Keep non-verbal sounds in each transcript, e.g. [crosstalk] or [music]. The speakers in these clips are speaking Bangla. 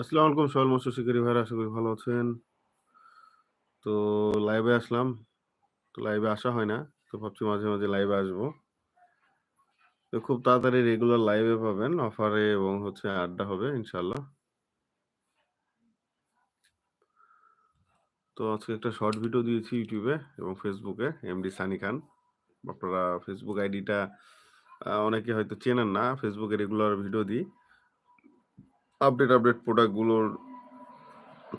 আসসালামু আলাইকুম সোহেল মৎস্য শিকারী ভাইরা আশা করি ভালো আছেন। তো লাইভে আসলাম। তো লাইভে আসা হয় না। তো ভাবছি মাঝে, মাঝে লাইভে আসব। তো খুব তাড়াতাড়ি রেগুলার লাইভে পাবেন অফারে এবং হচ্ছে আড্ডা হবে ইনশাআল্লাহ। তো আজকে একটা শর্ট ভিডিও দিয়েছি ইউটিউবে এবং ফেসবুকে এমডি সানি খান। আপনারা ফেসবুক আইডিটা অনেকে হয়তো চেনেন না। ফেসবুকে রেগুলার ভিডিও দিই। আপডেট, আপডেট প্রোডাক্টগুলোর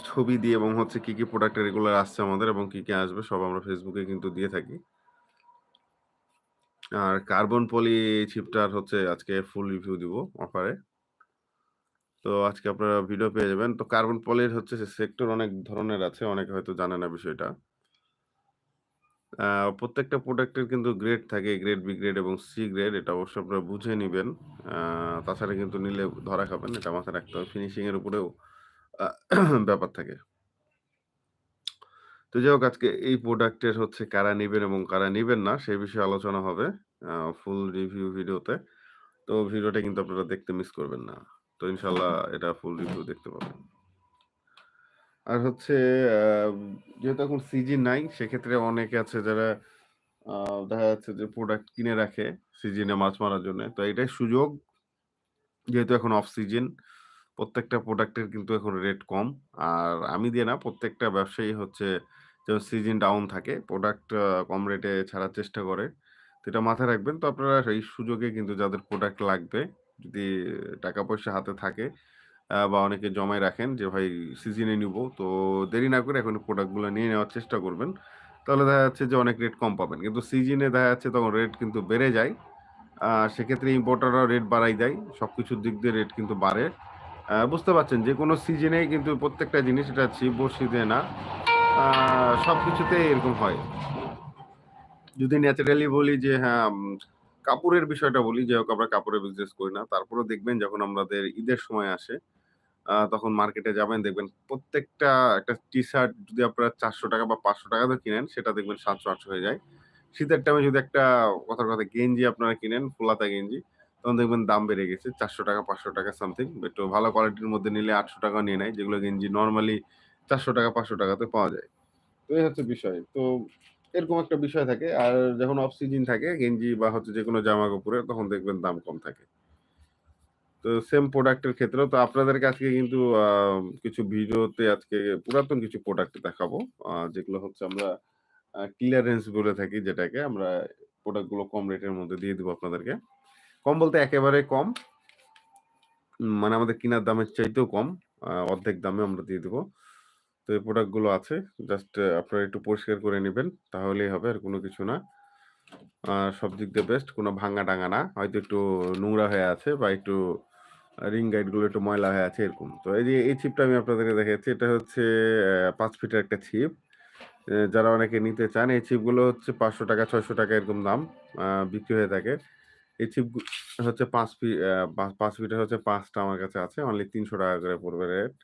ছবি দিয়ে এবং হচ্ছে কি, কি প্রোডাক্ট রেগুলার আসছে আমাদের এবং কি, কি আসবে সব আমরা ফেসবুকে কিন্তু দিয়ে থাকি। আর কার্বন পলি চিপটার হচ্ছে আজকে ফুল রিভিউ দিব অফারে। তো আজকে আপনারা ভিডিও পেয়ে যাবেন। তো কার্বন পলির হচ্ছে সেক্টর অনেক ধরনের আছে। অনেকে হয়তো জানে না বিষয়টা। আ প্রত্যেকটা প্রোডাক্টের কিন্তু গ্রেড থাকে। গ্রেড বি গ্রেড এবং সি গ্রেড এটা অবশ্যই আপনারা বুঝে নিবেন। আ তাছাড়া কিন্তু নিলে ধরা খাবেন। এটা মাথায় রাখতে হবে। ফিনিশিং এর উপরেও আ ব্যাপার থাকে। তো যাই হোক আজকে এই প্রোডাক্টের হচ্ছে কারা নিবেন এবং কারা নিবেন না সেই বিষয়ে আলোচনা হবে আ ফুল রিভিউ ভিডিওতে। তো ভিডিওটা কিন্তু আপনারা দেখতে মিস করবেন না। তো ইনশাআল্লাহ এটা ফুল রিভিউ দেখতে পাবেন। আর হচ্ছে যেহেতু এখন সিজন নাই, সেক্ষেত্রে অনেকে আছে যারা দেখা যাচ্ছে যে প্রোডাক্ট কিনে রাখে সিজনে মাছ মারার জন্য। তো এটাই সুযোগ, যেহেতু এখন অফ সিজন প্রত্যেকটা প্রোডাক্টের কিন্তু এখন রেট কম। আর আমি দিয়ে না, প্রত্যেকটা ব্যবসায়ী হচ্ছে যখন সিজন ডাউন থাকে প্রোডাক্ট কম রেটে ছাড়ার চেষ্টা করে। তো এটা মাথায় রাখবেন। তো আপনারা এই সুযোগে কিন্তু যাদের প্রোডাক্ট লাগবে, যদি টাকা পয়সা হাতে থাকে বা অনেকে জমায় রাখেন যে ভাই সিজনে নিবো। তো দেরি না করে এখন প্রোডাক্টগুলো নিয়ে নেওয়ার চেষ্টা করবেন। তাহলে দেখা যাচ্ছে যে অনেক রেট কম পাবেন। কিন্তু সিজনে দেখা যাচ্ছে তখন রেট কিন্তু বেড়ে যায়। সেক্ষেত্রে ইম্পোর্টাররাও রেট বাড়ায় দেয়। সব কিছুর দিক দিয়ে রেট কিন্তু বাড়ে। বুঝতে পারছেন যে কোনো সিজনেই কিন্তু প্রত্যেকটা জিনিস এটা ছিপ দিয়ে না। সব কিছুতেই এরকম হয়। যদি ন্যাচারালি বলি যে হ্যাঁ, কাপড়ের বিষয়টা বলি যে হোক আমরা কাপড়ের বিজনেস করি না। তারপরেও দেখবেন যখন আমাদের ঈদের সময় আসে, তখন মার্কেটে যাবেন দেখবেন প্রত্যেকটা একটা টি-শার্ট যদি আপনারা ৳৪০০ বা ৳৫০০ দিয়ে কিনেন সেটা দেখবেন সাতশো আটশো হয়ে যায়। শীতের টাইমে যদি একটা কথার কথা গেঞ্জি আপনারা কিনেন ফুল হাতা গেঞ্জি, তখন দেখবেন দাম বেড়ে গেছে ৳৪০০ ৳৫০০ সামথিং। একটু ভালো কোয়ালিটির মধ্যে নিলে ৳৮০০ নিয়ে নেয়। যেগুলো গেঞ্জি নরমালি ৳৪০০ ৳৫০০ তে পাওয়া যায়। তো এই হচ্ছে বিষয়। তো এরকম একটা বিষয় থাকে। আর যখন অফ সিজন থাকে গেঞ্জি বা হচ্ছে যে কোনো জামা কাপড়ের তখন দেখবেন দাম কম থাকে। তো সেম প্রোডাক্টের ক্ষেত্রেও তো আপনাদেরকে আজকে কিন্তু কিছু ভিডিওতে আজকে পুরাতন কিছু প্রোডাক্ট দেখাবো। যেগুলো হচ্ছে আমরা ক্লিয়ারেন্স বলে থাকি যেটাকে আমরা প্রোডাক্টগুলো কম রেটের মধ্যে দিয়ে দেবো আপনাদেরকে। কম বলতে একেবারে কম। মানে আমাদের কেনার দামের চাইতেও কম। অর্ধেক দামে আমরা দিয়ে দেবো তো এই প্রোডাক্টগুলো আছে। জাস্ট আপনারা একটু পরিষ্কার করে নেবেন তাহলেই হবে, আর কোনো কিছু না। সব দিক দিয়ে বেস্ট। কোনো ভাঙ্গা-টাঙ্গা না। হয়তো একটু নোংরা হয়ে আছে বা একটু রিং গাইডগুলো একটু ময়লা হয়ে আছে, এরকম। তো এই যে, এই ছিপটা আমি আপনাদেরকে দেখাচ্ছি। এটা হচ্ছে পাঁচ ফিটের একটা ছিপ। যারা অনেকে নিতে চান, এই ছিপগুলো হচ্ছে ৳৫০০ ৳৬০০ এরকম দাম বিক্রি হয়ে থাকে। এই ছিপ হচ্ছে ৫ ফি অ্যা পা ৫ ফিটের হচ্ছে পাঁচটা আমার কাছে আছে। অনলি ৳৩০০ করে পড়বে রেট।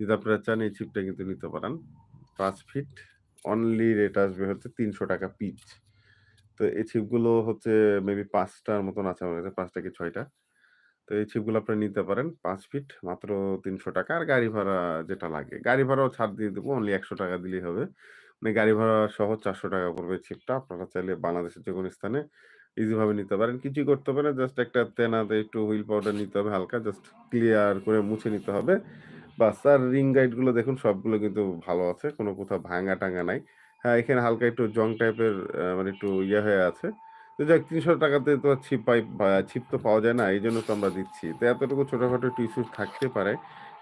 যদি আপনারা চান, এই ছিপটা কিন্তু নিতে পারেন। পাঁচ ফিট অনলি রেট আসবে হচ্ছে ৳৩০০ পিচ। তো এই ছিপগুলো হচ্ছে মেবি পাঁচটার মতন আছে আমার কাছে, পাঁচটা কি ৬ টা। তো এই ছিপগুলো আপনি নিতে পারেন পাঁচ ফিট মাত্র ৳৩০০ আর গাড়ি ভাড়া যেটা লাগে। গাড়ি ভাড়াও ছাড় দিয়ে দেবো অনলি ৳১০০ দিলেই হবে। মানে গাড়ি ভাড়া সহ ৳৪০০ পড়বে এই ছিপটা। আপনারা চাইলে বাংলাদেশের যে কোনো স্থানে ইজিভাবে নিতে পারেন। কিছুই করতে হবে না। জাস্ট একটা তেনাতে একটু হুইল পাউডার নিতে হবে হালকা জাস্ট ক্লিয়ার করে মুছে নিতে হবে। বাস আর রিং গাইডগুলো দেখুন সবগুলো কিন্তু ভালো আছে। কোনো কোথাও ভাঙা টাঙ্গা নাই। হ্যাঁ, এখানে হালকা একটু জং টাইপের মানে একটু ইয়ে হয়ে আছে। তো যাক তিনশো টাকাতে তো ছিপ পাই ছিপ তো পাওয়া যায় না। এই জন্য তো আমরা দিচ্ছি। তো এতটুকু ছোটোখাটো একটু ইস্যু থাকতে পারে।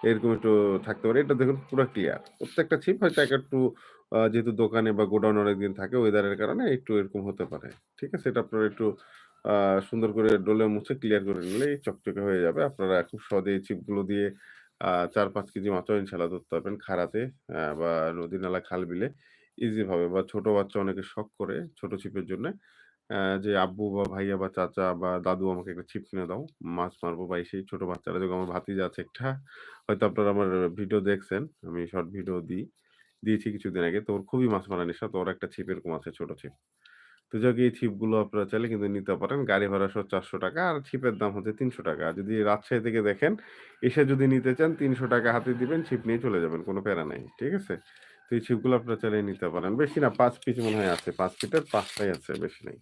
এরকম একটু থাকতে পারে। এটা দেখুন পুরো ক্লিয়ার। প্রত্যেকটা ছিপ হয়তো এক একটু যেহেতু দোকানে বা গোডাউনে অনেকদিন থাকে ওয়েদারের কারণে একটু এরকম হতে পারে। ঠিক আছে? এটা আপনারা একটু সুন্দর করে ডোলে মুছে ক্লিয়ার করে নিলেই চকচকে হয়ে যাবে। আপনারা খুব সহজেই এই ছিপগুলো দিয়ে চার ৪-৫ কেজি মাছও ইনশাআল্লাহ ধরতে পারবেন খাড়াতে বা নদী, নালা, খাল-বিলে ইজিভাবে বা ছোট বাচ্চা অনেকে শখ করে ছোট ছিপের জন্যে। যে আব্বু বা ভাইয়া বা চাচা বা দাদু আমাকে একটা ছিপ কিনে দাও। মাছ মারবো বা এই সেই ছোট বাচ্চারা যেরকম আমার ভাতিজা আছে একটা। হয়তো আপনারা আমার ভিডিও দেখছেন। আমি শর্ট ভিডিও দিই। দিয়েছি কিছুদিন আগে। তো ওর খুবই মাছ মারা নেশা। তো ওর একটা ছিপ এরকম আছে ছোট ছিপ। তো যাক এই চিপগুলো আপনারা চাইলে কিন্তু নিতে পারেন। গাড়ি ভাড়া সহ ৳৪০০ আর ছিপের দাম হচ্ছে ৳৩০০ আর যদি রাজশাহী থেকে দেখেন, এসে যদি নিতে চান ৳৩০০ হাতে দিবেন, ছিপ নিয়ে চলে যাবেন। কোনো প্যারা নাই। ঠিক আছে? তো এই চিপগুলো আপনারা চাইলে নিতে পারেন। বেশি না ৫ পিস মনে হয় আছে। ৫ ফিটের ৫ টাই আছে, বেশি নাই।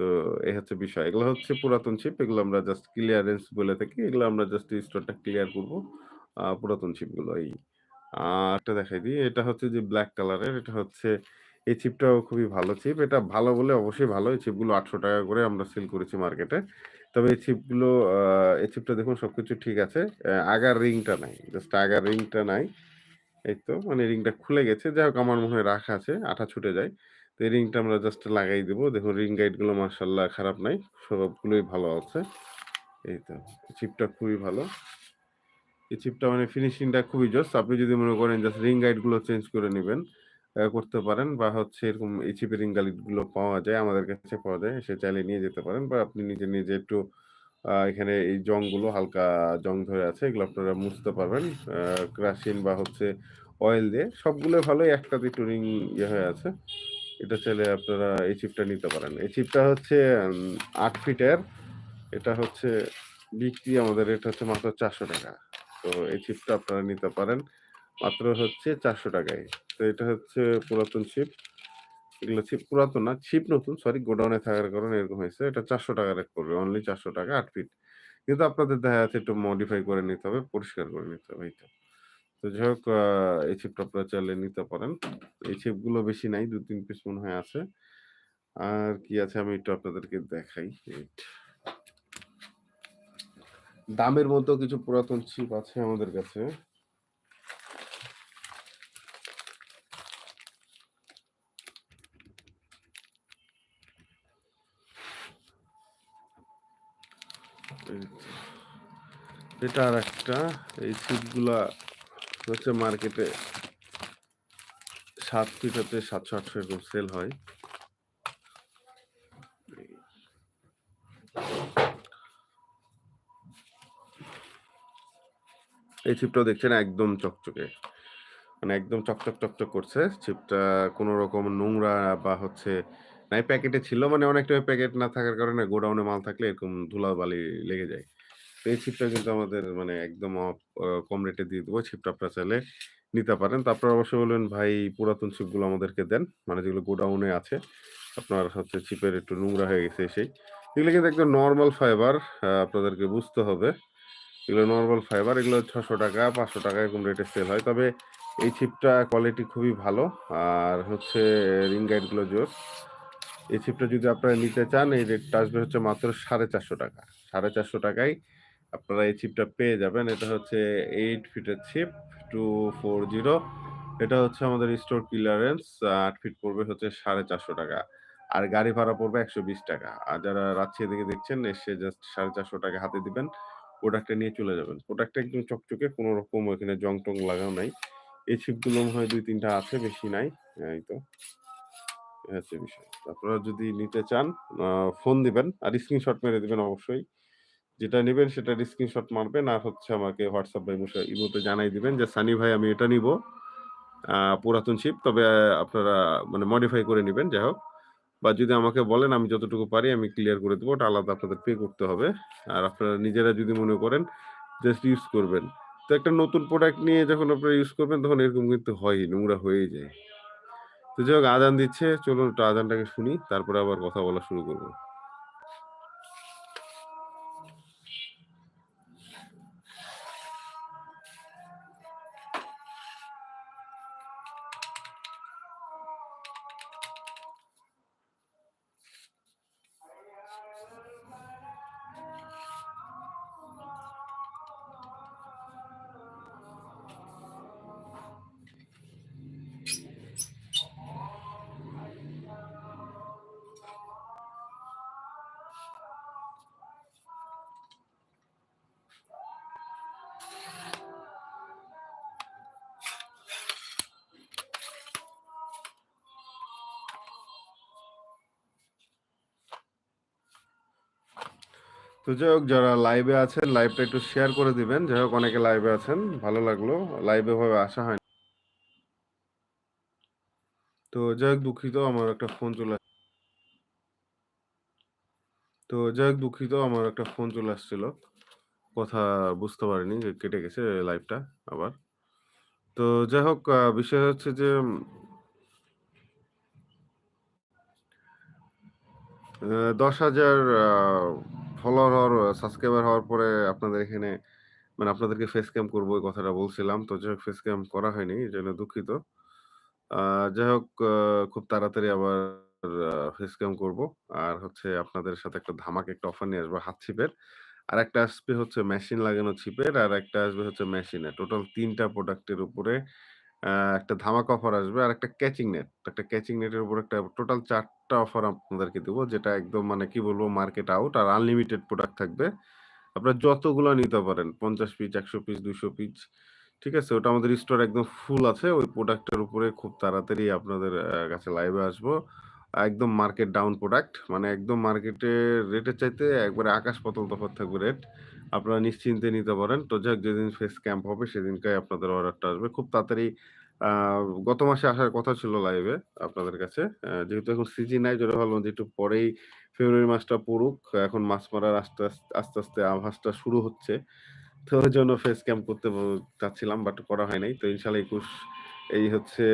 তো এই হচ্ছে বিষয়। এগুলো হচ্ছে পুরাতন চিপ। এগুলো আমরা জাস্ট ক্লিয়ারেন্স বলে থাকি। এগুলো আমরা জাস্ট স্টোরটা ক্লিয়ার করব। পুরাতন চিপগুলো এই। একটা দেখাই দিই। এটা হচ্ছে যে ব্ল্যাক কালারের। এটা হচ্ছে, এই চিপটাও খুবই ভালো চিপ। এটা ভালো বলে অবশ্যই ভালো। এই চিপগুলো ৳৮০০ করে আমরা সেল করেছি মার্কেটে। তবে এই চিপগুলো এই চিপটা দেখুন সবকিছু ঠিক আছে। আগার রিংটা নাই। জাস্ট আগার রিংটা নাই। এই তো মানে রিংটা খুলে গেছে। যাই হোক আমার মনে হয় রাখা আছে। আঠা ছুটে যায়। তো এই রিংটা আমরা জাস্ট লাগাই দেবো দেখুন রিং গাইডগুলো মাশাআল্লাহ খারাপ নাই। সবগুলোই ভালো আছে। এই তো। চিপটা খুবই ভালো। এই চিপটা মানে ফিনিশিংটা খুবই জোস। আপনি যদি মনে করেন জাস্ট রিং গাইডগুলো চেঞ্জ করে নেবেন করতে পারেন বা হচ্ছে এরকম এই চিপের রিং গাইডগুলো পাওয়া যায়। আমাদের কাছে পাওয়া যায়। এসে চাইলে নিয়ে যেতে পারেন বা আপনি নিজে, নিজে একটু এখানে এই জংগুলো হালকা জং ধরে আছে। এগুলো আপনারা মুছতে পারবেন। আ কেরাসিন বা হচ্ছে অয়েল দিয়ে। সবগুলো ভালোই একটাতে একটু রিং ইয়ে হয়ে আছে। এটা চাইলে আপনারা এই চিপটা নিতে পারেন। এই চিপটা হচ্ছে আট ফিটের। এটা হচ্ছে বিক্রি আমাদের রেট হচ্ছে মাত্র ৳৪০০ তো এই চিপটা আপনারা নিতে পারেন। মাত্র হচ্ছে চারশো টাকায় তো এটা হচ্ছে পুরাতন চিপ। এগুলো ছিপ পুরাতন না, ছিপ নতুন সরি গোডাউনে থাকার কারণে এরকম হয়েছে। এটা ৳৪০০ রেট পড়বে। Only ৳৪০০ ৮ feet. কিন্তু আপনাদের দেখা যাচ্ছে একটু মডিফাই করে নিতে হবে, পরিষ্কার করে নিতে হবে এই তো। যাই হোক এই চিপটা আপনারা চাইলে নিতে পারেন। এই চিপগুলো বেশি নাই। ২-৩ পিস মনে হয় আছে। আর কি আছে আমি একটু আপনাদেরকে দেখাই। দামের মধ্যেও কিছু পুরাতন চিপ আছে আমাদের কাছে। এই আর একটা। এই চিপগুলা হচ্ছে মার্কেটে ৭ ফিট হতে ৭০০-৮০০ এরকম সেল হয়। এই। চিপটাও দেখছেন একদম চকচকে। মানে একদম চকচক, চকচক করছে। চিপটা কোন রকম নোংরা বা হচ্ছে নাই প্যাকেটে ছিল মানে অনেকটা প্যাকেট না থাকার কারণে গোডাউনে মাল থাকলে এরকম ধুলাবালি লেগে যায়। তো এই চিপটা কিন্তু আমাদের মানে একদম কম রেটে দিয়ে দেব। চিপটা আপনারা চাইলে নিতে পারেন। তো আপনারা অবশ্যই বলবেন, "ভাই পুরাতন চিপগুলো আমাদেরকে দেন।" মানে যেগুলো গোডাউনে আছে। আপনার হচ্ছে চিপের একটু নোংরা হয়ে গেছে সেই। এগুলো কিন্তু একদম নরমাল ফাইবার। আপনাদেরকে বুঝতে হবে। এগুলো নর্মাল ফাইবার। এগুলো ৳৬০০, ৳৫০০ এরকম রেটে সেল হয়। তবে এই ছিপটা কোয়ালিটি খুবই ভালো। আর হচ্ছে রিং গাইডগুলো জোর এই ছিপটা যদি আপনারা নিতে চান এই রেটটা আসবে হচ্ছে মাত্র ৳৪৫০০ ৳৪৫০০ য় আপনারা এই চিপটা পেয়ে যাবেন। এটা হচ্ছে এইট ফিটের চিপ 240 এটা হচ্ছে আমাদের স্টোর ক্লিয়ারেন্স। আট ফিট পড়বে হচ্ছে ৳৪৫০০ আর গাড়ি ভাড়া পড়বে ৳১২০ আর যারা রাজশাহী থেকে দেখছেন এসে জাস্ট ৳৪৫০০ হাতে দিবেন। প্রোডাক্টটা নিয়ে চলে যাবেন। প্রোডাক্টটা একদম চকচকে। কোনো রকম ওইখানে জং-টং লাগানো নাই। এই ছিপগুলো মনে হয় ২-৩ টা আছে, বেশি নাই। এই তো। হচ্ছে বিষয়। আপনারা যদি নিতে চান ফোন দিবেন আর স্ক্রিনশট মেরে দিবেন অবশ্যই। যেটা নিবেন সেটার স্ক্রিনশট মারবেন আর হচ্ছে আমাকে হোয়াটসঅ্যাপ বা ইমোশা ইমোতে জানাই দিবেন যে, "সানি ভাই আমি এটা নিবো।" পুরাতন চিপ তবে আপনারা মানে মডিফাই করে নেবেন যাই হোক। বা যদি আমাকে বলেন আমি যতটুকু পারি আমি ক্লিয়ার করে দেবো ওটা আলাদা আপনাদের পে করতে হবে। আর আপনারা নিজেরা যদি মনে করেন জাস্ট ইউজ করবেন। তো একটা নতুন প্রোডাক্ট নিয়ে যখন আপনারা ইউজ করবেন তখন এরকম কিন্তু হয়ই, নোংরা হয়েই যায়। তো যাই হোক আদান দিচ্ছে। চলুন একটু আদানটাকে শুনি। তারপরে আবার কথা বলা শুরু করব। তো যাই হোক যারা লাইভে আছেন লাইভটা একটু শেয়ার করে দিবেন। যাই হোক অনেকে লাইভে আছেন। ভালো লাগল। লাইভে ভাবে আসা হয় তো যাই হোক দুঃখিত আমার একটা ফোন চলে তো যাই হোক দুঃখিত আমার একটা ফোন চলে আসছিল। কথা বুঝতে পারিনি যে কেটে গেছে লাইভটা আবার। তো যাই হোক বিষয় হচ্ছে যে দশ হাজার ১০,০০০ আ ফলোয়ার হওয়ার সাবস্ক্রাইবার হওয়ার পরে আপনাদের এখানে মানে আপনাদেরকে ফেস ক্যাম করব ওই কথাটা বলছিলাম। তো যাই হোক ফেস ক্যাম করা হয়নি। এই জন্য দুঃখিত। যাই হোক খুব তাড়াতাড়ি আবার ফেস ক্যাম করব। আর হচ্ছে আপনাদের সাথে একটা ধামাকা একটা অফার নিয়ে আসব হাত ছিপের। আরেকটা আসবে হচ্ছে মেশিন লাগানো ছিপের, আর একটা আসবে হচ্ছে মেশিনের। টোটাল ৩ টা প্রোডাক্টের উপরে একটা ধামাকা অফার আসবে। আরেকটা ক্যাচিং নেট। একটা ক্যাচিং নেটের উপর একটা টোটাল ৪ টা অফার আপনাদেরকে দেবো যেটা একদম মানে কি বলব মার্কেট আউট আর আনলিমিটেড প্রোডাক্ট থাকবে। আপনারা যতগুলা নিতে পারেন ৫০ পিস, ১০০ পিস, দুশো পিস। ঠিক আছে? ওটা আমাদের স্টোর একদম ফুল আছে। ওই প্রোডাক্টের উপরে খুব তাড়াতাড়ি আপনাদের কাছে লাইভে আসব। একদম মার্কেট ডাউন প্রোডাক্ট। মানে একদম মার্কেটের রেটের চাইতে একবারে আকাশ পাতাল তফাৎ থাকবে রেট। আপনারা নিশ্চিন্তে নিতে পারেন। তো যাক যেদিন ফেস ক্যাম্প হবে সেদিনকাই আপনাদের অর্ডারটা আসবে। খুব তাড়াতাড়ি গত মাসে আসার কথা ছিল লাইভে আপনাদের কাছে। যেহেতু এখন সিজন নাই যেটা ভাবলাম যে একটু পরেই ফেব্রুয়ারি মাসটা পড়ুক। এখন মাছ মারার আস্তে, আস্তে, আস্তে, আভাসটা শুরু হচ্ছে। তো ওই জন্য ফেস ক্যাম্প করতে চাচ্ছিলাম বাট করা হয় নাই। তো ইনশাআল্লাহ ২১ এই হচ্ছে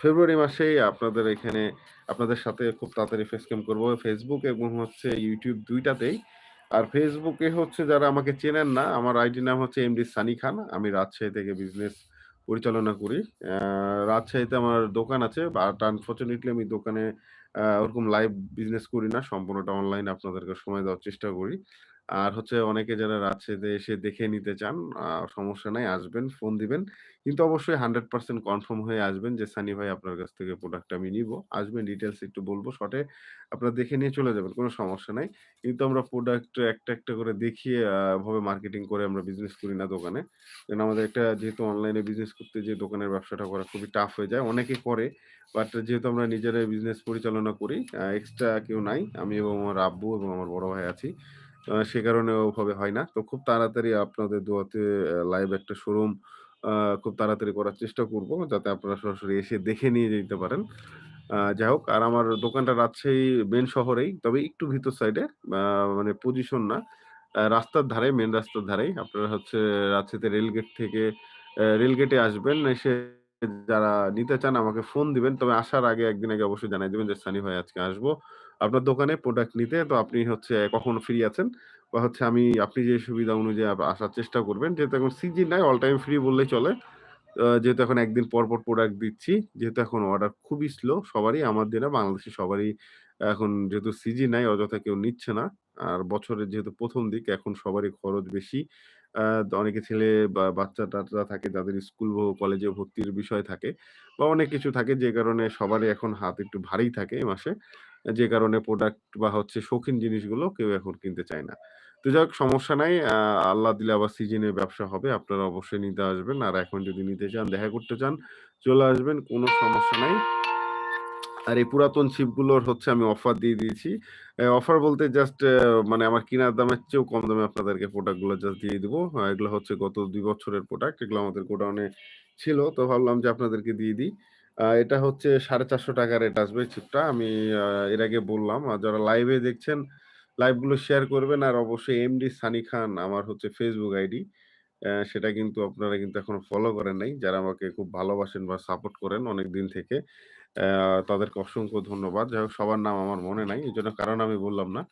ফেব্রুয়ারি মাসেই আপনাদের এখানে আপনাদের সাথে খুব তাড়াতাড়ি ফেস ক্যাম্প করব ফেসবুক এবং হচ্ছে ইউটিউব দুইটাতেই আর ফেসবুকে হচ্ছে যারা আমাকে চেনেন না, আমার আইডি নাম হচ্ছে এমডি সানি খান। আমি রাজশাহী থেকে বিজনেস পরিচালনা করি। রাজশাহীতে আমার দোকান আছে। বাট আনফর্চুনেটলি আমি দোকানে ওরকম লাইভ বিজনেস করি না। সম্পূর্ণটা অনলাইন আপনাদেরকে সময় দেওয়ার চেষ্টা করি। আর হচ্ছে অনেকে যারা রাজশাহীতে এসে দেখে নিতে চান, সমস্যা নাই আসবেন, ফোন দিবেন। কিন্তু অবশ্যই 100% কনফার্ম হয়ে আসবেন যে সানি ভাই আপনার কাছ থেকে প্রোডাক্ট আমি নিবো। আসবেন ডিটেইলস একটু বলব শর্টে। আপনারা দেখে নিয়ে চলে যাবেন। কোনো সমস্যা নাই। কিন্তু আমরা প্রোডাক্ট একটা, একটা করে দেখিয়ে আ ওভাবে মার্কেটিং করে আমরা বিজনেস করি না দোকানে। কারণ আমাদের একটা যেহেতু অনলাইনে বিজনেস করতে যেয়ে দোকানের ব্যবসাটা করা খুবই টাফ হয়ে যায়। অনেকে করে। বাট যেহেতু আমরা নিজেরাই বিজনেস পরিচালনা করি, এক্সট্রা কেউ নাই। আমি এবং আমার আব্বু এবং আমার বড় ভাই আছি। সে কারণে ওভাবে হয় না। তো খুব তাড়াতাড়ি আপনাদের দোয়াতে লাইভ একটা শোরুম খুব তাড়াতাড়ি করার চেষ্টা করব। যাতে আপনারা সরাসরি এসে দেখে নিয়ে যেতে পারেন। যাই হোক আর আমার দোকানটা রাজশাহী মেন শহরেই। তবে একটু ভিতর সাইডে মানে পজিশন না। রাস্তার ধারে, মেন রাস্তার ধারেই। আপনারা হচ্ছে রাজশাহীতে রেলগেট থেকে রেলগেটে আসবেন। এসে যারা নিতে চান আমাকে ফোন দিবেন। তবে আসার আগে ১ দিন আগে অবশ্যই জানায় দিবেন যে, "সানি ভাই আজকে আসব আপনার দোকানে প্রোডাক্ট নিতে। তো আপনি হচ্ছে কখন ফ্রি আছেন?" বা হচ্ছে আমি আপনি যে সুবিধা অনুযায়ী আসার চেষ্টা করবেন। যেহেতু এখন সিজন নাই অল টাইম ফ্রি বললেই চলে। যেহেতু এখন ১ দিন পর, পর প্রোডাক্ট দিচ্ছি। যেহেতু এখন অর্ডার খুবই স্লো সবারই আমার দিয়ে না বাংলাদেশের সবারই এখন যেহেতু সিজন নাই অযথা কেউ নিচ্ছে না। আর বছরের যেহেতু ১ম দিক এখন সবারই খরচ বেশি। অনেকে ছেলে বা বাচ্চা-টাচ্চা থাকে যাদের স্কুল কলেজে ভর্তির বিষয় থাকে বা অনেক কিছু থাকে যে কারণে সবারই এখন হাত একটু ভারী থাকে এ মাসে। যে কারণে প্রোডাক্ট বা হচ্ছে শৌখিন জিনিসগুলো কেউ এখন কিনতে চায় না। তো যাই সমস্যা নাই। আল্লাহ দিলে আবার সিজনে ব্যবসা হবে। আপনারা অবশ্যই নিতে আসবেন। আর এখন যদি নিতে চান, দেখা করতে চান, চলে আসবেন। কোনো সমস্যা নাই। আর এই পুরাতন ছিপগুলোর হচ্ছে আমি অফার দিয়ে দিয়েছি। অফার বলতে জাস্ট মানে আমার কেনার দামের চেয়েও কম দামে আপনাদেরকে প্রোডাক্টগুলো জাস্ট দিয়ে দিবো। এগুলো হচ্ছে গত দুই বছরের প্রোডাক্ট। এগুলো আমাদের গোডাউনে ছিল। তো ভাবলাম যে আপনাদেরকে দিয়ে দিই। এটা হচ্ছে ৳৪৫০ রেট আসবে ছিপটা। আমি এর আগে বললাম। আর যারা লাইভে দেখছেন, লাইভগুলো শেয়ার করবেন। আর অবশ্যই এমডি সানি খান আমার হচ্ছে ফেসবুক আইডি। সেটা কিন্তু আপনারা কিন্তু এখনও ফলো করেন নাই। যারা আমাকে খুব ভালোবাসেন বা সাপোর্ট করেন অনেক দিন থেকে। তাদেরকে অসংখ্য ধন্যবাদ। যাই হোক সবার নাম আমার মনে নাই। এই জন্য কারণ আমি বললাম না।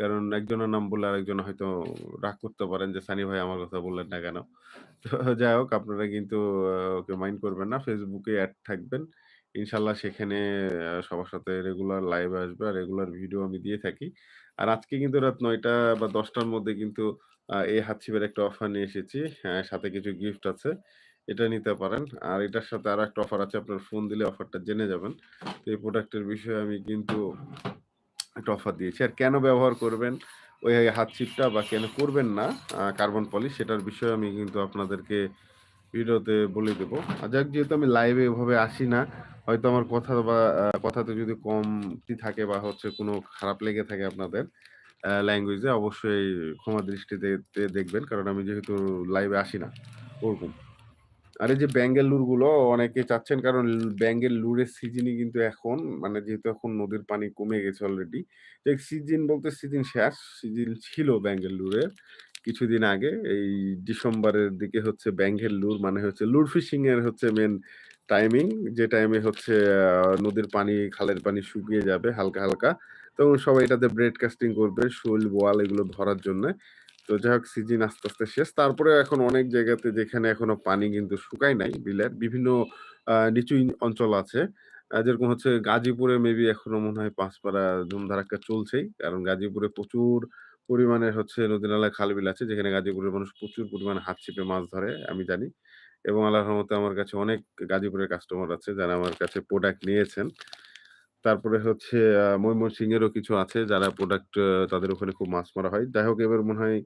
কারণ একজনের নাম বললে আরেকজন হয়তো রাগ করতে পারেন যে, "সানি ভাই আমার কথা বললেন না কেন?" তো যাই হোক আপনারা কিন্তু ওকে মাইন্ড করবেন না। ফেসবুকে অ্যাড থাকবেন। ইনশাল্লাহ সেখানে সবার সাথে রেগুলার লাইভ আসবে আর রেগুলার ভিডিও আমি দিয়ে থাকি। আর আজকে কিন্তু রাত নয়টা বা দশটার মধ্যে কিন্তু এই হাত ছিপের একটা অফার নিয়ে এসেছি। হ্যাঁ, সাথে কিছু গিফট আছে। এটা নিতে পারেন। আর এটার সাথে আরেকটা অফার আছে। আপনার ফোন দিলে অফারটা জেনে যাবেন। তো এই প্রোডাক্টের বিষয়ে আমি কিন্তু একটা অফার দিয়েছি। আর কেন ব্যবহার করবেন ওই হাত ছিপটা বা কেন করবেন না কার্বন পলিশ সেটার বিষয়ে আমি কিন্তু আপনাদেরকে ভিডিওতে বলে দেবো আর যাক যেহেতু আমি লাইভে এভাবে আসি না, হয়তো আমার কথা বা কথাতে যদি কমতি থাকে বা হচ্ছে কোনো খারাপ লেগে থাকে আপনাদের ল্যাঙ্গুয়েজে অবশ্যই ক্ষমা দৃষ্টিতে দেখবেন। কারণ আমি যেহেতু লাইভে আসি না ওরকম। আর যে ব্যাঙ্গালুরগুলো অনেকে চাচ্ছেন কারণ ব্যাঙ্গালুরের সিজনই কিন্তু এখন মানে যেহেতু এখন নদীর পানি কমে গেছে অলরেডি। সিজন বলতে সিজন শেষ। সিজন ছিল ব্যাঙ্গালুরের কিছুদিন আগে। এই ডিসেম্বরের দিকে হচ্ছে ব্যাঙ্গালুর মানে হচ্ছে লুর ফিশিং এর হচ্ছে মেন টাইমিং। যে টাইমে হচ্ছে নদীর পানি, খালের পানি শুকিয়ে যাবে হালকা, হালকা। তখন সবাই এটাতে ব্রেড কাস্টিং করবে, শৈল, বোয়াল এগুলো ধরার জন্যে। তো যাই হোক সিজন আস্তে, আস্তে শেষ। তারপরেও এখন অনেক জায়গাতে যেখানে এখনও পানি কিন্তু শুকায় নাই বিলের বিভিন্ন নিচু অঞ্চল আছে। যেরকম হচ্ছে গাজীপুরে মেবি এখনও মনে হয় পাঁচপাড়া ধুম-ধাড়াক্কা চলছেই। কারণ গাজীপুরে প্রচুর পরিমাণে হচ্ছে নদী-নালা, খাল-বিল আছে যেখানে গাজীপুরের মানুষ প্রচুর পরিমাণে হাত ছিপে মাছ ধরে আমি জানি। এবং আল্লাহর রহমতে আমার কাছে অনেক গাজীপুরের কাস্টমার আছে যারা আমার কাছে প্রোডাক্ট নিয়েছেন। তারপরে হচ্ছে, আ ময়মনসিংহেরও কিছু আছে যারা প্রোডাক্ট তাদের ওখানে খুব মাছ মারা হয়। যাই হোক, এবার মনে হয়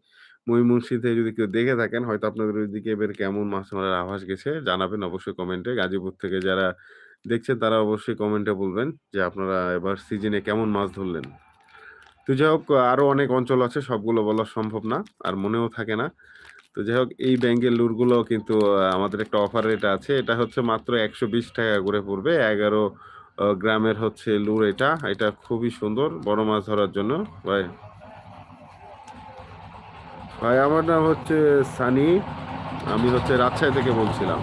ময়মনসিংহ থেকে যদি কেউ দেখে থাকেন, হয়তো আপনাদের ওইদিকে এবার কেমন মাছ মারার আভাস গেছে, জানাবেন অবশ্যই কমেন্টে। গাজীপুর থেকে যারা দেখছেন, তারা অবশ্যই কমেন্টে বলবেন যে আপনারা এবার সিজনে কেমন মাছ ধরলেন। তো যাই হোক, আরও অনেক অঞ্চল আছে, সবগুলো বলা সম্ভব না। আর মনেও থাকে না। তো যাই হোক, এই ব্যাঙ্গের লুরগুলো কিন্তু আমাদের একটা অফার রেট আছে। এটা হচ্ছে মাত্র ৳১২০ করে পড়বে। ১১ অ গ্রামের হচ্ছে লুর এটা। এটা খুবই সুন্দর বড় মাছ ধরার জন্য। ভাই ভাই আমার নাম হচ্ছে সানি। আমি হচ্ছে রাজশাহী থেকে বলছিলাম।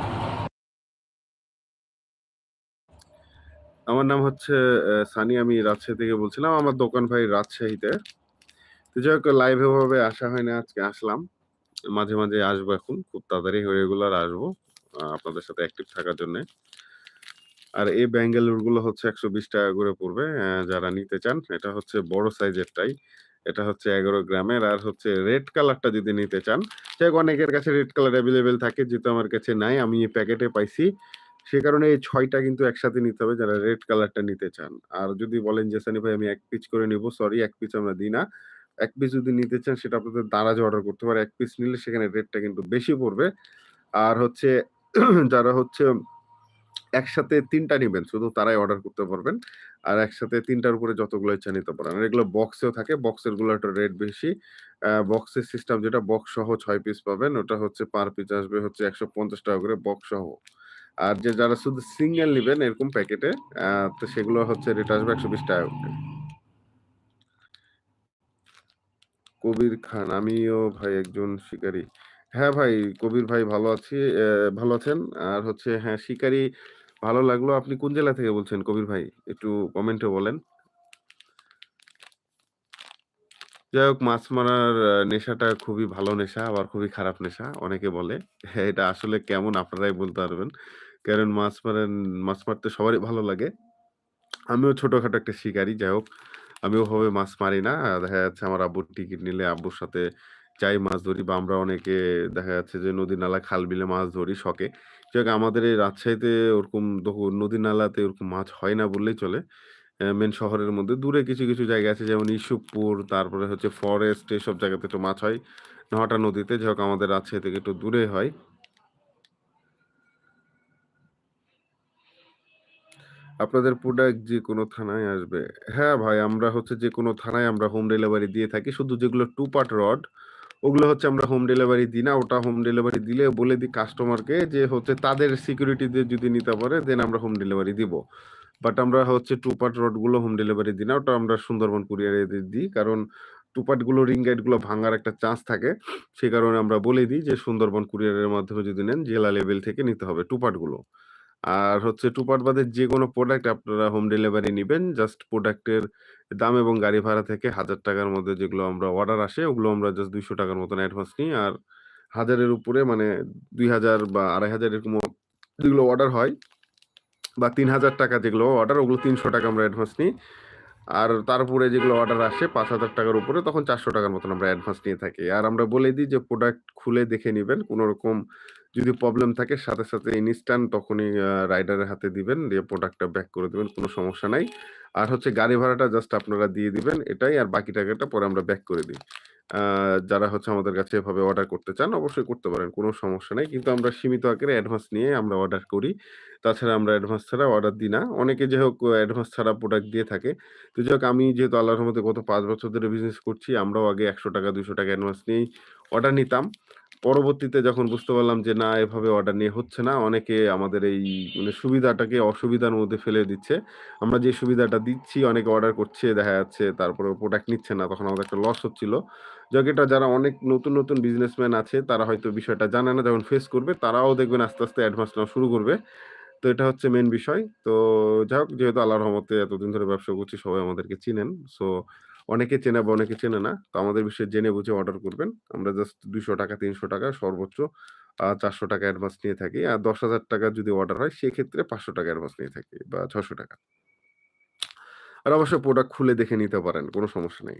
আমার নাম হচ্ছে সানি। আমি রাজশাহী থেকে বলছিলাম। আমার দোকান ভাই রাজশাহীতে। তো যাই হোক লাইভ এভাবে আসা হয় না আজকে আসলাম। মাঝে, মাঝে আসব এখন। খুব তাড়াতাড়ি রেগুলার আসব। আপনাদের সাথে অ্যাক্টিভ থাকার জন্যে। আর এই ব্যাঙ্গালুরগুলো হচ্ছে ৳১২০ করে পড়বে যারা নিতে চান। এটা হচ্ছে বড় সাইজেরটাই। এটা হচ্ছে ১১ গ্রামের আর হচ্ছে রেড কালারটা যদি নিতে চান, যাই অনেকের কাছে রেড কালার অ্যাভেলেবেল থাকে যেহেতু আমার কাছে নাই আমি এই প্যাকেটে পাইছি। সে কারণে এই ছয়টা কিন্তু একসাথে নিতে হবে যারা রেড কালারটা নিতে চান। আর যদি বলেন যে সানি ভাই আমি এক পিস করে নিবো, সরি এক পিস আমরা দিই না। এক পিস যদি নিতে চান সেটা আপনাদের দারাজে অর্ডার করতে পারে। এক পিস নিলে সেখানে রেটটা কিন্তু বেশি পড়বে। আর হচ্ছে [clears throat] যারা হচ্ছে একসাথে ৩ টা নিবেন শুধু তারাই অর্ডার করতে পারবেন। আর একসাথে তিনটার উপরে যতগুলো ইচ্ছা নিতে পারেন। আর এগুলো বক্সেও থাকে। বক্সেরগুলো একটু রেট বেশি। বক্সের সিস্টেম যেটা বক্স সহ ছয় পিস পাবেন। ওটা হচ্ছে পার পিস আসবে হচ্ছে ৳১৫০ করে বক্স সহ। আর যে যারা শুধু সিঙ্গেল নিবেন এরকম প্যাকেটে তো সেগুলো হচ্ছে রেট আসবে ৳১২০ করে। কবির খান, আমিও ভাই একজন শিকারী। হ্যাঁ ভাই, কবির ভাই ভালো আছি। ভালো আছেন? আর হচ্ছে হ্যাঁ, শিকারী ভালো লাগল। আপনি কোন জেলা থেকে বলছেন কবির ভাই? একটু কমেন্টে বলেন। যাই হোক মাছ মারার নেশাটা খুবই ভালো নেশা, আবার খুবই খারাপ নেশা। অনেকে বলে। [laughs] এটা আসলে কেমন আপনারাই বলতে পারবেন। কারণ মাছ মারেন মাছ মারতে সবারই ভালো লাগে। আমিও ছোটোখাটো একটা শিকারী। যাই হোক, আমি ওভাবে মাছ মারি না। দেখা যাচ্ছে আমার আব্বুর টিকিট নিলে আব্বুর সাথে যাই মাছ ধরি বা আমরা অনেকে দেখা যাচ্ছে যে নদী-নালা, খাল-বিলে মাছ ধরি শখে। যাই আমাদের এই রাজশাহীতে ওরকম দহু নদী-নালাতে ওরকম মাছ হয় না বললেই চলে। মেন শহরের মধ্যে। দূরে কিছু, কিছু জায়গা আছে যেমন ইসুবপুর, তারপরে হচ্ছে ফরেস্ট এসব জায়গাতে একটু মাছ হয়। নহাটা নদীতে। যাই হোক আমাদের রাজশাহী থেকে একটু দূরে হয়। আপনাদের প্রোডাক্ট যে কোনো থানায় আসবে। হ্যাঁ ভাই, আমরা হচ্ছে যে কোনো থানায় আমরা হোম ডেলিভারি দিয়ে থাকি। শুধু যেগুলো টু পার্ট রড, ওগুলো হচ্ছে আমরা হোম ডেলিভারি দিই না। ওটা হোম ডেলিভারি দিলে বলে দিই কাস্টমারকে যে হচ্ছে তাদের সিকিউরিটি দিয়ে যদি নিতে পারে দেন আমরা হোম ডেলিভারি দিব। বাট আমরা হচ্ছে 2 পার্ট রডগুলো হোম ডেলিভারি দিই না। ওটা আমরা সুন্দরবন কুরিয়ারে দিই। কারণ 2 পার্টগুলো রিং গাইডগুলো ভাঙার একটা চান্স থাকে। সে কারণে আমরা বলে দিই যে সুন্দরবন কুরিয়ারের মাধ্যমে যদি নেন, জেলা লেভেল থেকে নিতে হবে 2 পার্টগুলো। আর হচ্ছে 2 পার্ট বাদে যেকোনো প্রোডাক্ট আপনারা হোম ডেলিভারি নেবেন জাস্ট প্রোডাক্টের দাম এবং গাড়ি ভাড়া থেকে হাজার টাকার মধ্যে যেগুলো আমরা অর্ডার আসে ওগুলো আমরা জাস্ট ৳২০০ টাকার মতন অ্যাডভান্স নিই। আর হাজারের উপরে মানে ২,০০০ বা আড়াই হাজার এরকম যেগুলো অর্ডার হয় বা ৳৩,০০০ যেগুলো অর্ডার ওগুলো ৳৩০০ আমরা অ্যাডভান্স নিই। আর তারপরে যেগুলো অর্ডার আসে পাঁচ হাজার টাকার উপরে তখন চারশো টাকার মতন আমরা অ্যাডভান্স নিয়ে থাকি। আর আমরা বলে দিই যে প্রোডাক্ট খুলে দেখে নিবেন। কোন রকম যদি প্রবলেম থাকে সাথে, সাথে ইনস্ট্যান্ট তখনই রাইডারের হাতে দিবেন। দিয়ে প্রোডাক্টটা ব্যাক করে দিবেন। কোনো সমস্যা নাই। আর হচ্ছে গাড়ি ভাড়াটা জাস্ট আপনারা দিয়ে দিবেন এটাই। আর বাকি টাকাটা পরে আমরা ব্যাক করে দিই। যারা হচ্ছে আমাদের কাছে এভাবে অর্ডার করতে চান অবশ্যই করতে পারেন। কোনো সমস্যা নাই। কিন্তু আমরা সীমিত আকারে অ্যাডভান্স নিয়ে আমরা অর্ডার করি। তাছাড়া আমরা অ্যাডভান্স ছাড়া অর্ডার দিই না। অনেকে যাই হোক অ্যাডভান্স ছাড়া প্রোডাক্ট দিয়ে থাকে। তো যাই হোক আমি যেহেতু আল্লাহর মধ্যে গত পাঁচ বছর ধরে বিজনেস করছি, আমরাও আগে ৳১০০, ৳২০০ অ্যাডভান্স নিয়েই অর্ডার নিতাম। পরবর্তীতে যখন বুঝতে পারলাম যে না এভাবে অর্ডার নিয়ে হচ্ছে না, অনেকে আমাদের এই মানে সুবিধাটাকে অসুবিধার মধ্যে ফেলে দিচ্ছে। আমরা যে সুবিধাটা দিচ্ছি অনেকে অর্ডার করছে দেখা যাচ্ছে তারপরেও প্রোডাক্ট নিচ্ছে না। তখন আমাদের একটা লস হচ্ছিল। এটা যারা অনেক নতুন, নতুন বিজনেসম্যান আছে তারা হয়তো বিষয়টা জানে না যখন ফেস করবে তারাও দেখবেন আস্তে, আস্তে অ্যাডভান্স নেওয়া শুরু করবে। তো এটা হচ্ছে মেন বিষয়। তো যাই হোক যেহেতু আল্লাহর রহমতে এতদিন ধরে ব্যবসা করছি সবাই আমাদেরকে চিনেন। সো অনেকে চেনে বা অনেকে চেনে না। তো আমাদের বিষয়ে জেনে বুঝে অর্ডার করবেন। আমরা জাস্ট ৳২০০ ৳৩০০ সর্বোচ্চ চারশো টাকা অ্যাডভান্স নিয়ে থাকি। আর ৳১০,০০০ যদি অর্ডার হয় সেক্ষেত্রে ৳৫০০ অ্যাডভান্স নিয়ে থাকি বা ৳৬০০ আর অবশ্যই প্রোডাক্ট খুলে দেখে নিতে পারেন। কোনো সমস্যা নেই।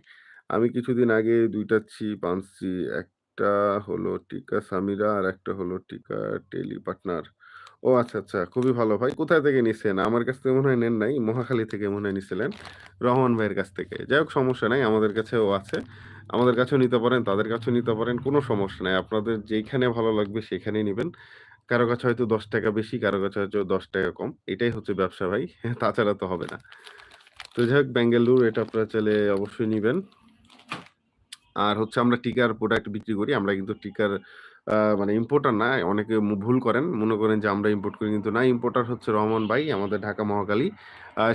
আমি কিছুদিন আগে ২ টা চিপ আনছি। একটা হলো টিকা সামিরা আর একটা হলো টিকা টেলি পার্টনার। ও আচ্ছা, আচ্ছা। খুবই ভালো ভাই। কোথায় থেকে নিছেন? আমার কাছ থেকে মনে হয় নেন নাই। মহাখালী থেকে মনে হয় নিছিলেন। রহমান ভাইয়ের কাছ থেকে। যাই হোক সমস্যা নাই। আমাদের কাছেও আছে। আমাদের কাছেও নিতে পারেন, তাদের কাছেও নিতে পারেন। কোনো সমস্যা নাই। আপনাদের যেইখানে ভালো লাগবে সেখানেই নিবেন। কারও কাছে হয়তো ৳১০ বেশি, কারও কাছে হয়তো ৳১০ কম। এটাই হচ্ছে ব্যবসা ভাই। তাছাড়া তো হবে না। তো যাই হোক বেঙ্গালুরু এটা আপনারা চাইলে অবশ্যই নেবেন আর হচ্ছে আমরা টিকার প্রোডাক্ট বিক্রি করি। আমরা কিন্তু টিকার আ মানে ইম্পোর্টার না। অনেকে ভুল করেন। মনে করেন যে আমরা ইম্পোর্ট করি, কিন্তু না। ইম্পোর্টার হচ্ছে রহমান ভাই, আমাদের ঢাকা মহাখালী।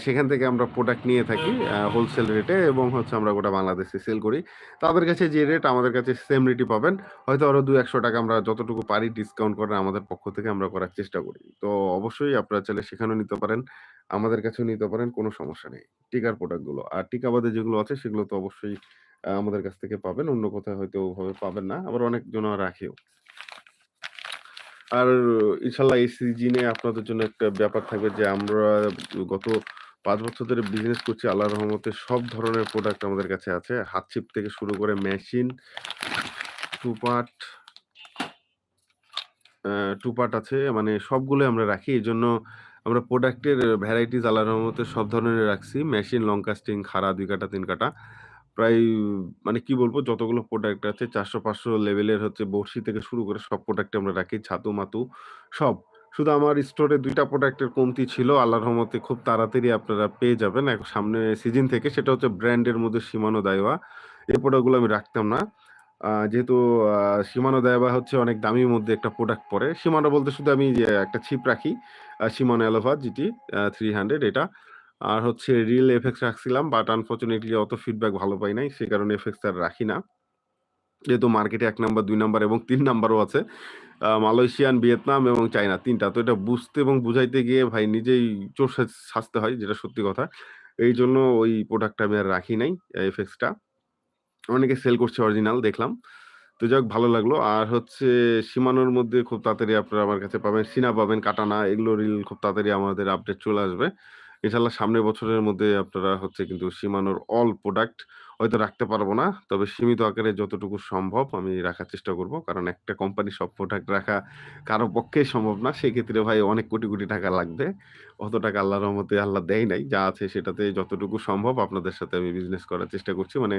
সেখান থেকে আমরা প্রোডাক্ট নিয়ে থাকি হোলসেল রেটে এবং হচ্ছে আমরা গোটা বাংলাদেশে সেল করি। তাদের কাছে যে রেট আমাদের কাছে সেম রেটই পাবেন। হয়তো আরও দু একশো টাকা আমরা যতটুকু পারি ডিসকাউন্ট করে আমাদের পক্ষ থেকে আমরা করার চেষ্টা করি। তো অবশ্যই আপনারা চাইলে সেখানেও নিতে পারেন। আমাদের কাছেও নিতে পারেন। কোনো সমস্যা নেই। টিকার প্রোডাক্টগুলো আর টিকা বাদে যেগুলো আছে সেগুলো তো অবশ্যই আমাদের কাছ থেকে পাবেন। অন্য কোথাও হয়তো ওভাবে পাবেন না। আবার অনেকজন রাখেও। আর ইনশাআল্লাহ এই সিজনে আপনাদের জন্য একটা ব্যাপার থাকবে যে আমরা গত পাঁচ বছর ধরে বিজনেস করছি। আল্লাহর রহমতে সব ধরনের প্রোডাক্ট আমাদের কাছে আছে। হাত ছিপ থেকে শুরু করে machine, two part two part আছে। মানে সবগুলোই আমরা রাখি। এই জন্য আমরা প্রোডাক্টের ভ্যারাইটিস আল্লাহর রহমতে সব ধরনের রাখছি। মেশিন, লং কাস্টিং, খাড়া দুই কাটা, তিন কাটা। প্রায় মানে কি বলব যতগুলো প্রোডাক্ট আছে ৪০০-৫০০ লেভেলের হচ্ছে বড়শি থেকে শুরু করে সব প্রোডাক্ট আমরা রাখি। ছাতু-মাতু সব। শুধু আমার স্টোরে ২ টা প্রোডাক্টের কমতি ছিল। আল্লাহর রহমতে খুব তাড়াতাড়ি আপনারা পেয়ে যাবেন। এক সামনে সিজন থেকে সেটা হচ্ছে ব্র্যান্ডের মধ্যে Shimano Daiwa। এই প্রোডাক্টগুলো আমি রাখতাম না। আ যেহেতু আ Shimano Daiwa হচ্ছে অনেক দামির মধ্যে একটা প্রোডাক্ট পড়ে। Shimano বলতে শুধু আমি যে একটা ছিপ রাখি। আ Shimano Alova GT আ 300 এটা। আর হচ্ছে রিল FX রাখছিলাম। বাট আনফরচুনেটলি অত ফিডব্যাক ভালো পাই নাই। সে কারণে FX আর রাখি না। যেহেতু মার্কেটে এক নাম্বার, দুই নাম্বার এবং তিন নাম্বারও আছে। মালয়েশিয়ান, ভিয়েতনাম এবং চায়না তিনটা তো এটা বুঝতে এবং বুঝাইতে গিয়ে ভাই নিজেই চোর সাজ সাজতে হয় যেটা সত্যি কথা। এই জন্য ওই প্রোডাক্টটা আমি আর রাখি নাই FX টা। অনেকে সেল করছে অরিজিনাল দেখলাম। তো যাই হোক ভালো লাগল। আর হচ্ছে সীমানোর মধ্যে খুব তাড়াতাড়ি আপনারা আমার কাছে পাবেন। সিনা পাবেন, কাটানা এগুলো রিল খুব তাড়াতাড়ি আমাদের আপডেট চলে আসবে। ইনশাআল্লাহ সামনের বছরের মধ্যে আপনারা হচ্ছে কিন্তু সীমানোর অল প্রোডাক্ট হয়তো রাখতে পারব না। তবে সীমিত আকারে যতটুকু সম্ভব আমি রাখার চেষ্টা করব। কারণ একটা কোম্পানির সব প্রোডাক্ট রাখা কারও পক্ষেই সম্ভব না। সেক্ষেত্রে ভাই অনেক কোটি, কোটি টাকা লাগবে। অত টাকা আল্লাহ রহমতে আল্লাহ দেয় নাই। যা আছে সেটাতে যতটুকু সম্ভব আপনাদের সাথে আমি বিজনেস করার চেষ্টা করছি। মানে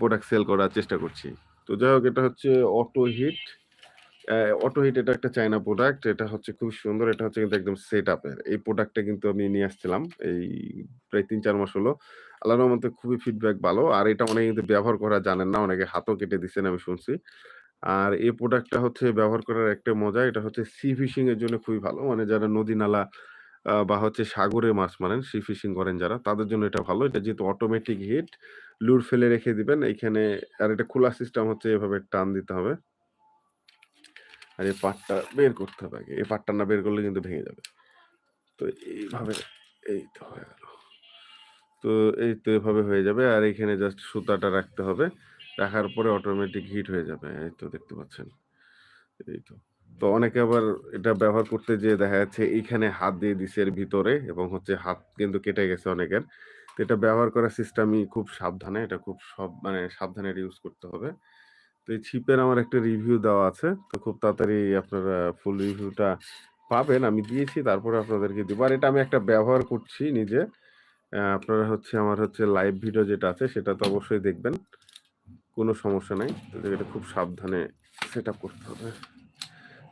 প্রোডাক্ট সেল করার চেষ্টা করছি। তো যাই হোক এটা হচ্ছে অটো হিট। অটো হিট এটা একটা চায়না প্রোডাক্ট। এটা হচ্ছে খুব সুন্দর। এটা হচ্ছে কিন্তু একদম সেটআপ এর। এই প্রোডাক্টটা কিন্তু আমি নিয়ে আসছিলাম। এই প্রায় ৩-৪ মাস হলো। আল্লাহর রহমতে খুবই ফিডব্যাক ভালো। আর এটা অনেকে কিন্তু ব্যবহার করা জানেন না। অনেকে হাতও কেটে দিচ্ছেন আমি শুনছি। আর এই প্রোডাক্টটা হচ্ছে ব্যবহার করার একটা মজা। এটা হচ্ছে সি ফিশিং এর জন্য খুবই ভালো। মানে যারা নদী-নালা বা হচ্ছে সাগরে মাছ মারেন, সি ফিশিং করেন যারা তাদের জন্য এটা ভালো। এটা যেহেতু অটোমেটিক হিট, লুর ফেলে রেখে দিবেন। এইখানে আর এটা খোলা সিস্টেম হচ্ছে এভাবে টান দিতে হবে। আর এই পাটটা বের করতে হবে আগে। এই পার্টটা না বের করলে কিন্তু ভেঙে যাবে। তো এইভাবে এই তো হয়ে গেল। তো এই তো এভাবে হয়ে যাবে। আর এইখানে জাস্ট সুতাটা রাখতে হবে। রাখার পরে অটোমেটিক হিট হয়ে যাবে। এই তো দেখতে পাচ্ছেন। এই তো। তো অনেকে আবার এটা ব্যবহার করতে যেয়ে দেখা যাচ্ছে এইখানে হাত দিয়ে দিছে এর ভিতরে এবং হচ্ছে হাত কিন্তু কেটে গেছে অনেকের। তো এটা ব্যবহার করার সিস্টেমই খুব সাবধানে। এটা খুব সব মানে সাবধানে ইউজ করতে হবে। তো এই ছিপের আমার একটা রিভিউ দেওয়া আছে। তো খুব তাড়াতাড়ি আপনারা ফুল রিভিউটা পাবেন। আমি দিয়েছি, তারপরে আপনাদেরকে দিব। আর এটা আমি একটা ব্যবহার করছি নিজে। আপনারা হচ্ছে, আমার হচ্ছে লাইভ ভিডিও যেটা আছে, সেটা তো অবশ্যই দেখবেন। কোনো সমস্যা নাই। এটা খুব সাবধানে সেটআপ করতে হবে।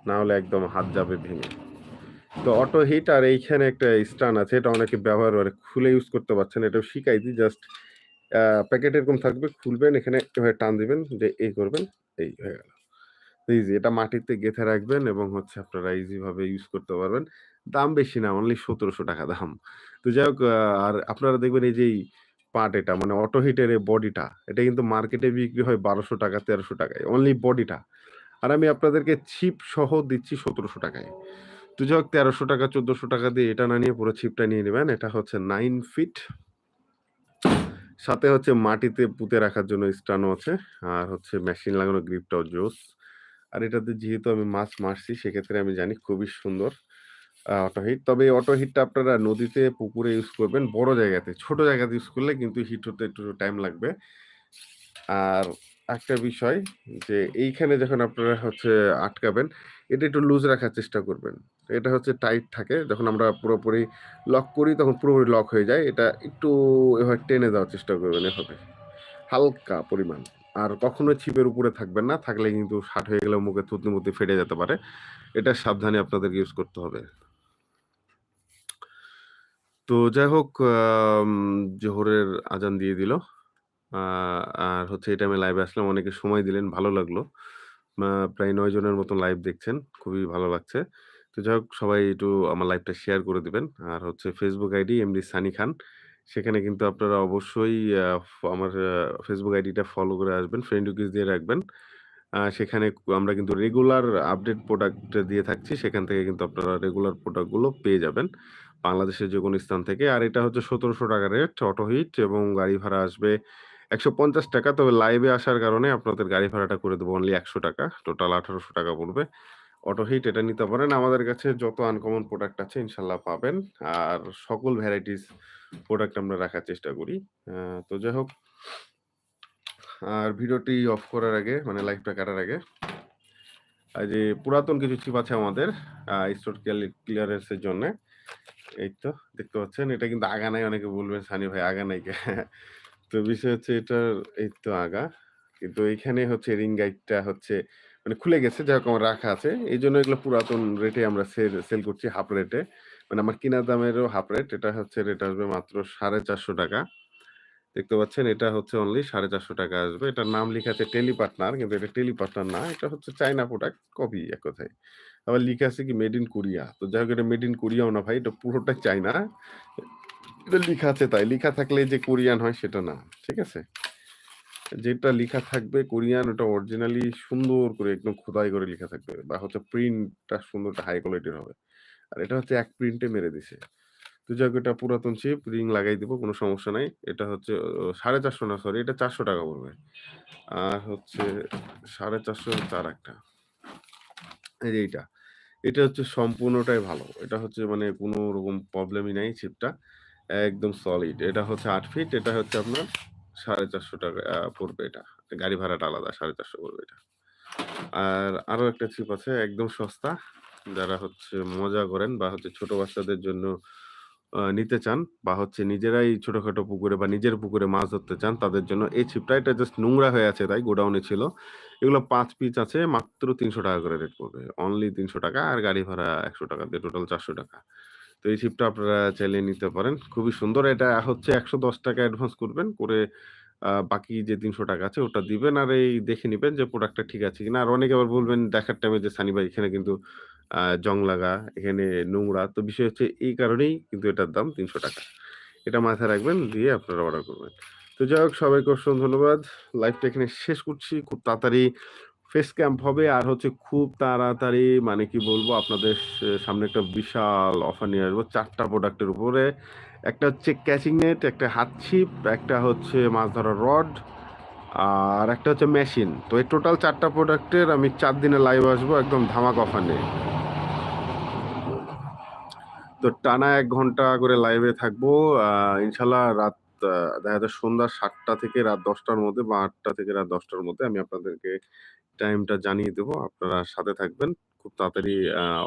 না হলে একদম হাত যাবে ভেঙে। তো অটো হিট আর এইখানে একটা স্টান আছে। এটা অনেকে ব্যবহার করে। খুলে ইউজ করতে পারছেন। এটাও শিখাই দিই জাস্ট প্যাকেট এরকম থাকবে। খুলবেন, এখানে এভাবে টান দিবেন যে এই করবেন। এই হয়ে গেল। ইজি এটা মাটিতে গেঁথে রাখবেন এবং হচ্ছে আপনারা ইজি ভাবে ইউজ করতে পারবেন। দাম বেশি না অনলি ৳১৭০০ দাম। তো যাই হোক আর আপনারা দেখবেন এই যে পার্ট এটা মানে অটো হিটের এই বডিটা এটা কিন্তু মার্কেটে বিক্রি হয় বারোশো টাকা, তেরোশো টাকায় অনলি বডিটা। আর আমি আপনাদেরকে চিপ সহ দিচ্ছি সতেরোশো টাকায় তো যাই হোক ৳১৩০০ ৳১৪০০ দিয়ে এটা না নিয়ে পুরো ছিপটা নিয়ে নেবেন, এটা হচ্ছে নাইন ফিট। সাথে হচ্ছে মাটিতে পুঁতে রাখার জন্য স্টানও আছে। আর হচ্ছে মেশিন লাগানো গ্রিপটাও জোস। আর এটাতে যেহেতু আমি মাছ মারছি সেক্ষেত্রে আমি জানি খুবই সুন্দর অটো হিট। তবে এই অটো হিটটা আপনারা নদীতে, পুকুরে ইউজ করবেন বড় জায়গাতে। ছোট জায়গাতে ইউজ করলে কিন্তু হিট হতে একটু টাইম লাগবে। আর একটা বিষয় যে এইখানে যখন আপনারা হচ্ছে আটকাবেন, এটা একটু লুজ রাখার চেষ্টা করবেন। এটা হচ্ছে টাইট থাকে। যখন আমরা পুরোপুরি লক করি তখন পুরোপুরি লক হয়ে যায়। এটা একটু এভাবে টেনে দেওয়ার চেষ্টা করবেন এভাবে। হালকা পরিমাণ। আর কখনোই ছিপের উপরে থাকবেন না। থাকলে কিন্তু শার্ট হয়ে গেলে মুখে থুতনি-মুতনি ফেটে যেতে পারে। এটা সাবধানে আপনাদেরকে ইউজ করতে হবে। তো যাই হোক জোহরের আজান দিয়ে দিল। আর হচ্ছে এটা আমি লাইভে আসলাম। অনেকে সময় দিলেন, ভালো লাগল। প্রায় ৯ জনের মতো লাইভ দেখছেন। খুবই ভালো লাগছে। তো যাই হোক, সবাই একটু আমার লাইভটা শেয়ার করে দিবেন। আর হচ্ছে Facebook ID MD Sunny Khan. সেখানে কিন্তু আপনারা অবশ্যই আমার ফেসবুক আইডিটা ফলো করে আসবেন। ফ্রেন্ড রিকোয়েস্ট দিয়ে রাখবেন। সেখানে আমরা কিন্তু রেগুলার আপডেট প্রোডাক্ট দিয়ে থাকছি। সেখান থেকে কিন্তু আপনারা রেগুলার প্রোডাক্টগুলো পেয়ে যাবেন। বাংলাদেশের যে কোনো স্থান থেকে। আর এটা হচ্ছে ৳১৭০০ রেট অটো হিট এবং গাড়ি ভাড়া আসবে ৳১৫০ তবে লাইভে আসার কারণে আপনাদের গাড়ি ভাড়াটা করে দেবো অনলি ৳১০০ টোটাল ৳১৮০০ পড়বে। অটো হিট এটা নিতে পারেন। আমাদের কাছে যত আনকমন প্রোডাক্ট আছে ইনশাল্লাহ পাবেন। আর সকল ভ্যারাইটিস প্রোডাক্ট আমরা রাখার চেষ্টা করি। তো যাই হোক আর ভিডিওটি অফ করার আগে মানে লাইভটা কাটার আগে যে পুরাতন কিছু চিপ আছে আমাদের স্টোর ক্লিয়ার ক্লিয়ারেন্স এর জন্যে। এই তো, দেখতে পাচ্ছেন। এটা কিন্তু আগা নাই। অনেকে বলবেন, সানি ভাই, আগা নাই তো বিষয় হচ্ছে এটার, এই তো আগা। কিন্তু এইখানে হচ্ছে রিং গাইডটা হচ্ছে মানে খুলে গেছে। যাই হোক আমার রাখা আছে। এই জন্য এগুলো পুরাতন রেটে আমরা সেল করছি হাফ রেটে। মানে আমার কিনা দামেরও হাফ রেট। এটা হচ্ছে রেট আসবে মাত্র ৳৪৫০ দেখতে পাচ্ছেন, এটা হচ্ছে অনলি ৳৪৫০ আসবে। এটার নাম লিখা আছে টেলি পার্টনার কিন্তু এটা টেলি পার্টনার না। এটা হচ্ছে চায়না প্রোডাক্ট কপি এক কথায়। আবার লিখা আছে কি মেড ইন কোরিয়া। তো যাই হোক, এটা মেড ইন কোরিয়াও না ভাই। এটা পুরোটাই চায়না। এটা লিখা আছে তাই। লিখা থাকলে যে কোরিয়ান হয় সেটা না। ঠিক আছে? যেটা লিখা থাকবে কোরিয়ান, ওটা অরিজিনালি সুন্দর করে একদম খোদাই করে লিখা থাকবে বা হচ্ছে প্রিন্টটা সুন্দর হাই কোয়ালিটির হবে। আর এটা হচ্ছে এক প্রিন্টে মেরে দিছে। তো যাই হোক এটা পুরাতন চিপ রিং লাগাই দিব, কোনো সমস্যা নাই। এটা হচ্ছে সাড়ে চারশো না সরি এটা ৳৪০০ পড়বে। আর হচ্ছে ৳৪৫০ হচ্ছে আরেকটা। এই যে এইটা। এটা হচ্ছে সম্পূর্ণটাই ভালো। এটা হচ্ছে মানে কোনো রকম প্রবলেমই নাই চিপটা। একদম সলিড। এটা হচ্ছে আট ফিট। এটা হচ্ছে আপনার ৳৪৫০ টাকা পড়বে এটা। গাড়ি ভাড়াটা আলাদা ৳৪৫০ পড়বে এটা। আর আরও একটা চিপ আছে, একদম সস্তা। যারা হচ্ছে মজা করেন বা হচ্ছে ছোট বাচ্চাদের জন্য নিতে চান বা হচ্ছে নিজেরাই ছোটখাটো পুকুরে বা নিজের পুকুরে মাছ ধরতে চান, তাদের জন্য এই ছিপটা এটা জাস্ট নোংরা হয়ে আছে তাই গোডাউনে ছিল। এগুলো পাঁচ পিস আছে, মাত্র ৳৩০০ করে রেট পড়বে। অনলি ৳৩০০ আর গাড়ি ভাড়া ৳১০০ দিয়ে টোটাল ৳৪০০ তো এই চিপটা আপনারা চাইলে নিতে পারেন। খুবই সুন্দর। এটা হচ্ছে ৳১১০ অ্যাডভান্স করবেন। করে বাকি যে ৳৩০০ আছে ওটা দিবেন আর এই দেখে নেবেন যে প্রোডাক্টটা ঠিক আছে কিনা। আর অনেকে আবার বলবেন দেখার টাইমে যে সানি ভাই এখানে কিন্তু জং লাগা, এখানে নোংরা। তো বিষয় হচ্ছে এই কারণেই কিন্তু এটার দাম ৳৩০০ এটা মাথায় রাখবেন দিয়ে আপনারা অর্ডার করবেন। তো যাই হোক সবাইকে অসংখ্য ধন্যবাদ। লাইভটা এখানে শেষ করছি। খুব তাড়াতাড়ি ফেস ক্যাম্প হবে আর হচ্ছে খুব তাড়াতাড়ি মানে কি বলব আপনাদের সামনে একটা বিশাল অফার নিয়ে আসব চারটা প্রোডাক্টের উপরে। একটা হচ্ছে ক্যাচিং নেট, একটা হাত ছিপ, একটা হচ্ছে মাছ ধরার রড আর একটা হচ্ছে মেশিন। তো এই টোটাল চারটা প্রোডাক্টের আমি চার দিনে লাইভ আসব একদম ধামাক অফার নিয়ে। তো টানা এক ঘণ্টা করে লাইভে থাকব। ইনশাল্লাহ রাত দেখা যায় সন্ধ্যা সাতটা থেকে রাত দশটার মধ্যে বা আটটা থেকে রাত দশটার মধ্যে আমি আপনাদেরকে টাইমটা জানিয়ে দেবো আপনারা সাথে থাকবেন। খুব তাড়াতাড়ি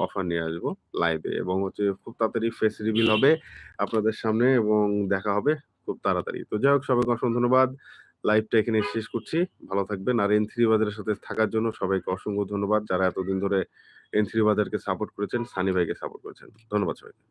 অফার নিয়ে আসব লাইভে এবং হচ্ছে খুব তাড়াতাড়ি ফেস রিভিল হবে আপনাদের সামনে এবং দেখা হবে খুব তাড়াতাড়ি। তো যাই হোক সবাইকে অসংখ্য ধন্যবাদ। লাইভটা এখানে শেষ করছি। ভালো থাকবেন। আর N3 বাজারের সাথে থাকার জন্য সবাইকে অসংখ্য ধন্যবাদ। যারা এতদিন ধরে N3 বাজারকে সাপোর্ট করেছেন, সানি ভাইকে সাপোর্ট করেছেন। ধন্যবাদ সবাইকে।